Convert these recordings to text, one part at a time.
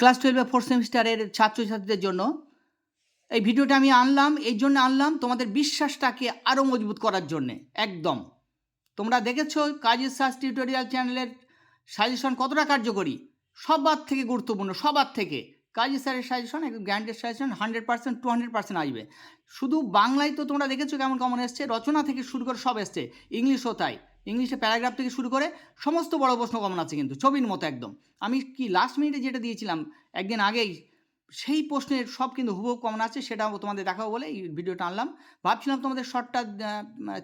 Class টুয়েলভে fourth সেমিস্টারের ছাত্রছাত্রীদের জন্য এই ভিডিওটা আমি আনলাম, এই জন্য আনলাম তোমাদের বিশ্বাসটাকে আরও মজবুত করার জন্যে, একদম। তোমরা দেখেছ কাজের সাজ টিউটোরিয়াল চ্যানেলের সাজেশন কতটা কার্যকরী? সবার থেকে গুরুত্বপূর্ণ, সবার থেকে। কাজী স্যারের সাজেশন একদম guaranteed suggestion hundred percent to hundred percent আসবে। শুধু বাংলায় তো তোমরা দেখেছ কেমন কমন এসছে, রচনা থেকে শুরু করে সব এসছে ইংলিশও তাই। ইংলিশে প্যারাগ্রাফ থেকে শুরু করে সমস্ত বড় প্রশ্ন কমন আছে কিন্তু, ছবির মতো একদম। আমি কি লাস্ট মিনিটে যেটা দিয়েছিলাম, একদিন আগেই, সেই প্রশ্নের সব কিন্তু হুবহু কমন আছে সেটাও তোমাদের দেখাবো বলে এই ভিডিওটা আনলাম। ভাবছিলাম তোমাদের শর্টটা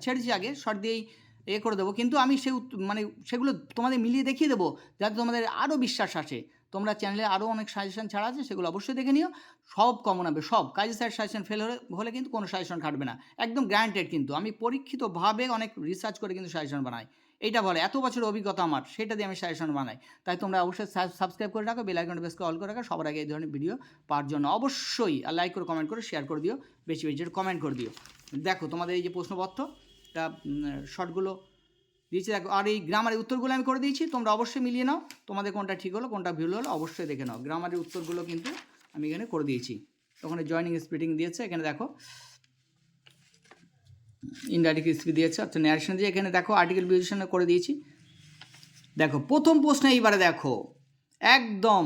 ছেড়েছি আগে শর্ট দিয়েই এ করে দেবো, কিন্তু আমি সে উত্ত- মানে সেগুলো তোমাদের মিলিয়ে দেখিয়ে দেবো, যাতে তোমাদের আরও বিশ্বাস আসে। তোমরা চ্যানেলে আরও অনেক সাজেশন ছাড়া আছে, সেগুলো অবশ্যই দেখে নিও। সব কমন হবে, সব। কাজী স্যার সাজেশন ফেল হলে হলে কিন্তু কোনো সাজেশন খাটবে না। একদম গ্যারান্টেড কিন্তু। আমি পরীক্ষিতভাবে অনেক রিসার্চ করে কিন্তু সাজেশন বানাই। এইটা বলে, এত বছরের অভিজ্ঞতা আমার, সেটা দিয়ে আমি সাজেশন বানাই। তাই তোমরা অবশ্যই সাবস্ক্রাইব করে রাখো বেল বেশ অল করে রাখো। সবার আগে এই ধরনের ভিডিও পাওয়ার জন্য অবশ্যই আর লাইক করে কমেন্ট করে শেয়ার করে দিও। বেশি বেশি কমেন্ট করে দিও। দেখো, তোমাদের এই যে প্রশ্নপত্র এটা শর্টগুলো দিয়েছি, দেখো, আর এই গ্রামারের উত্তরগুলো আমি করে দিয়েছি, তোমরা অবশ্যই মিলিয়ে নাও, তোমাদের কোনটা ঠিক হলো, কোনটা ভুল হলো, অবশ্যই দেখে নাও। গ্রামারের উত্তরগুলো কিন্তু আমি এখানে করে দিয়েছি। ওখানে জয়নিং স্প্লিটিং দিয়েছে, এখানে দেখো ইনডাইরেক্ট স্পিড দিয়েছে আচ্ছা ন্যারেশন দিয়ে এখানে দেখো আর্টিকেল বিউশন করে দিয়েছি। দেখো, প্রথম প্রশ্ন এইবারে দেখো, একদম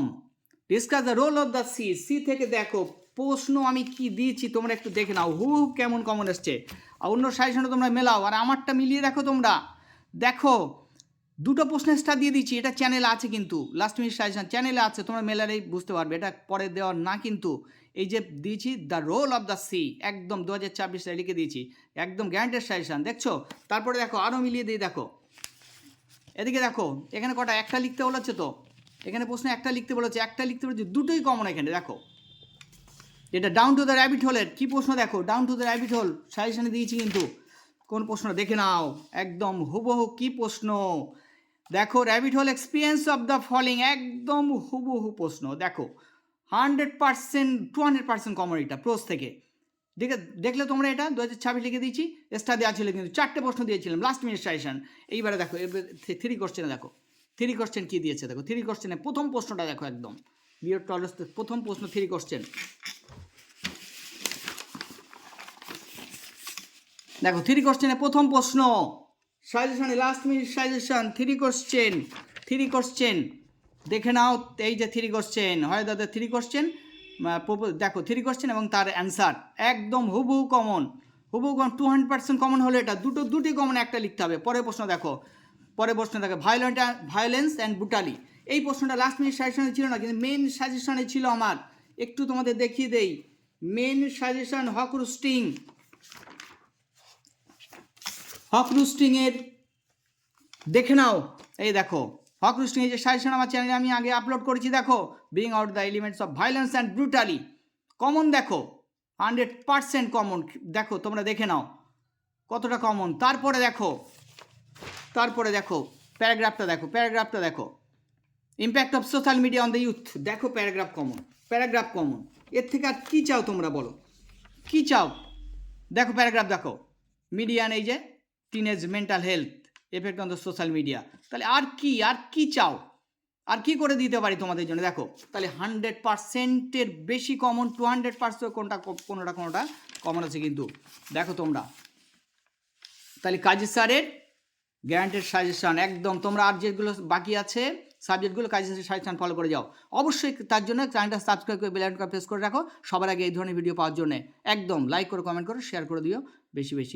discuss the role of the sea sea থেকে দেখো, প্রশ্ন আমি কি দিয়েছি, তোমরা একটু দেখে নাও, হু কেমন কমন এসছে। আর অন্য সাজেশনে তোমরা মেলাও, আর আমারটা মিলিয়ে দেখো তোমরা। দেখো, দুটো প্রশ্নের স্টার দিয়ে দিচ্ছি, এটা চ্যানেলে আছে কিন্তু। লাস্ট মিনিট সাজেশন চ্যানেলে আছে, তোমরা মেলারেই বুঝতে পারবে, এটা পরে দেওয়ার না কিন্তু। এই যে দিয়েছি the role of the sea একদম দু হাজার ছাব্বিশ লিখে দিয়েছি, একদম গ্যারান্টেড সাজেশন দেখছ? তারপরে দেখো আরও মিলিয়ে দিয়ে দেখো। এদিকে দেখো, এখানে কটা, একটা লিখতে বলেছে তো? এখানে প্রশ্ন একটা লিখতে বলেছে, একটা লিখতে বলেছে, দুটোই কমন এখানে, দেখো। যেটা ডাউন টু দ্য র্যাবিট হোলের কী প্রশ্ন দেখো? Down to the rabbit hole সাজেশনে দিয়েছি কিন্তু। কোন প্রশ্ন? দেখে নাও। একদম হুবহু কী প্রশ্ন? দেখো rabbit hole experience of the falling একদম হুবহু প্রশ্ন। দেখো hundred percent to hundred percent common এটা প্রোস থেকে। দেখে, দেখলে তোমরা এটা? দু হাজার ছাব্বিশ লিখে দিয়েছি এক্সট্রা দেওয়া ছিল কিন্তু চারটে প্রশ্ন দিয়েছিলাম লাস্ট মিনিট সাজেশন এইবারে দেখো থ্রি কোশ্চেনে দেখো। থ্রি কোশ্চেন কী দিয়েছে? দেখো থ্রি কোশ্চেনে প্রথম প্রশ্নটা দেখো একদম। বিয়র টলস প্রথম প্রশ্ন থ্রি কোশ্চেন দেখো থ্রি কোশ্চেনে প্রথম প্রশ্ন। সাজেশনে last minute suggestion three question three question দেখে নাও, এই যে থ্রি কোশ্চেন হয় দাদা থ্রি কোশ্চেন দেখো থ্রি কোশ্চেন এবং তার অ্যান্সার একদম হুবহু কমন হুবহু common to hundred percent common হলো এটা দুটো দুটি কমন একটা লিখতে হবে। পরের প্রশ্ন দেখো, পরের প্রশ্ন দেখো ভায়োলেন্ট ভায়োলেন্স অ্যান্ড ব্রুটালি এই প্রশ্নটা লাস্ট মিনিট সাজেশনে ছিল না, কিন্তু মেন সাজেশনে ছিল আমার। একটু তোমাদের দেখিয়ে দেই। মেন সাজেশন হক রুস্টিং হক রুস্টিংয়ের, দেখে নাও। এই দেখো, হক রুস্টিং যে সাজেশন আমার চ্যানেলে আমি আগে আপলোড করেছি, দেখো being out the elements of violence and brutally common দেখো হান্ড্রেড পারসেন্ট কমন দেখো, তোমরা দেখে নাও, কতটা কমন তারপরে দেখো তারপরে দেখো প্যারাগ্রাফটা দেখো প্যারাগ্রাফটা দেখো। Impact of social media on the youth দেখো প্যারাগ্রাফ কমন প্যারাগ্রাফ কমন এর থেকে আর কী চাও তোমরা বলো? কী চাও? দেখো প্যারাগ্রাফ দেখো। মিডিয়ান এই যে teenage mental health effect on the social media তাহলে আর কি আর কি চাও? আর কি করে দিতে পারি তোমাদের জন্য? দেখো, তাহলে হান্ড্রেড পার্সেন্টের বেশি কমন টু হান্ড্রেড পার্সেন্ট কোনটা, কোনোটা কোনোটা কমন আছে কিন্তু। দেখো তোমরা। তাহলে কাজী স্যারের গ্যারান্টেড সাজেশন একদম। তোমরা আর যেগুলো বাকি আছে সাবজেক্টগুলো কাজী স্যারের সাজেশন ফলো করে যাও। অবশ্যই তার জন্য চ্যানেলটা সাবস্ক্রাইব করে বেল আইকনটা প্রেস করে রাখো সবার আগে এই ধরনের ভিডিও পাওয়ার জন্য। একদম লাইক করে কমেন্ট করে শেয়ার করে দিও। বেশি বেশি।